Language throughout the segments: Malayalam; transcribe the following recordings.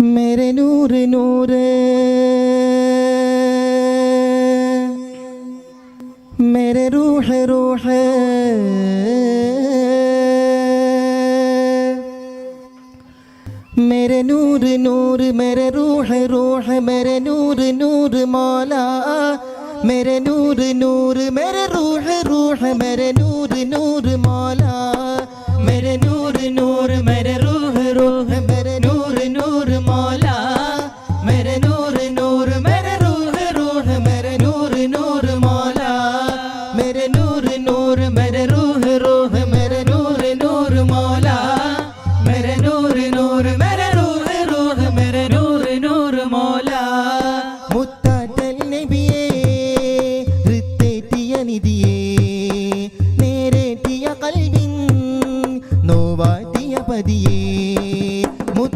मेरे नूर नूर मेरे रूह रूह मेरे नूर नूर मेरे रूह रूह मेरे नूर नूर मौला मेरे नूर नूर मेरे रूह रूह मेरे नूर नूर मौला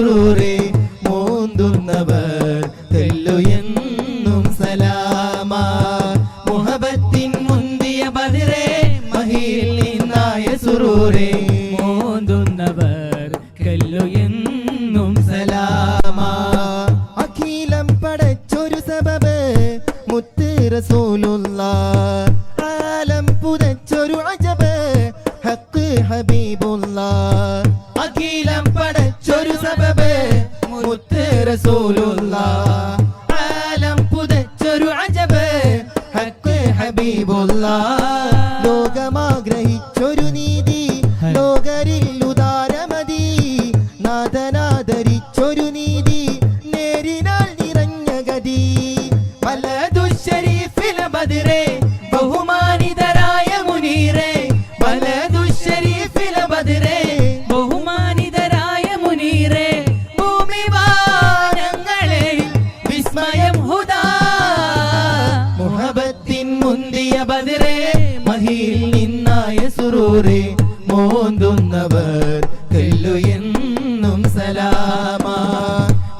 സുറൂരേ മോന്തുന്നവർ തെല്ലു എന്നും മുഹബത്തിൻ മുന്തിയ ബദിരേ മഹിയിൽ നിന്നായ സുറൂരേ. മോന്തുന്നവർ കല്ലു അഖിലം പടച്ചൊരു സബബ് മുത്ത് റസൂലുള്ള. ആലം പുതച്ചൊരു അജബ് ഹക്ക് ഹബീബുള്ള. അഖിലം മുത്ത് റസൂലുള്ള ആലം പുതച്ചൊരു അജബ് ഹക്ക് ഹബീബുള്ള. ലോകമാഗ്രഹിച്ചൊരു നീതി ലോകരിൽ ഉദാരമതി. നാഥനാദരിച്ചൊരു നീതി നേരിനാൽ നിറഞ്ഞ ഗതി. ബലദുശരീഫിൽ ബദിരേ മുന്തിയ ബദിരേ മഹിയിൽ നിന്നായ സുറൂരേ മോന്തുന്നവർ കല്ലു എന്നും സലാമ.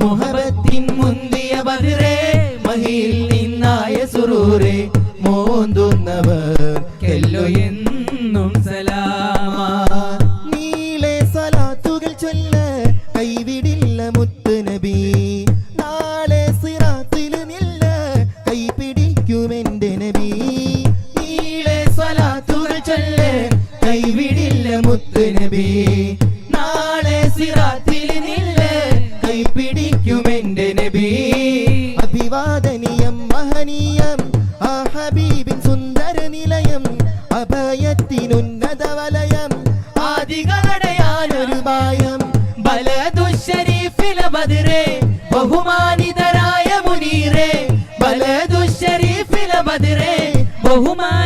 മുഹബത്തിൻ മുന്തിയ ബദിരേ മഹിയിൽ നിന്നായ സുറൂരേ മോന്തുന്നവർ കല്ലു എന്നും സലാമാ. നാളെ സിറാത്തിൽ നില്ല കൈപിടിക്കുമെന്റെ നബി. അഭിവാദനീയം മഹനീയം ആ ഹബീബിൻ സുന്ദര നിലയം അഭയത്തിനുന്നത വലയം ആദികളടയാനൊരു ഭയം ബലദുശരീഫിലെ ബദിരേ ബഹുമാനിതരായ മുനീരേ ബലദുശരീഫിലെ ബദിരേ ബഹുമാനിതരായ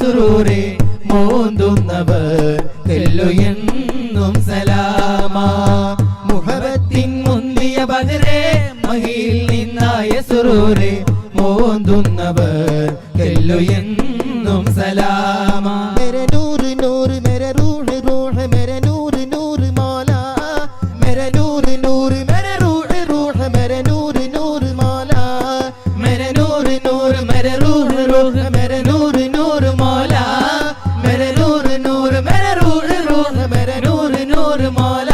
സുറൂറെ മോന്തുന്നവർ എന്നും സലാമ. മുഹബത്തിൻ മുന്തിയ ബദരെ മഹിയിൽ നിന്നായ സുറൂറെ മോന്തുന്നവർ എന്നും സലാമ. നൂറ് നൂറ് മെരൂ മോല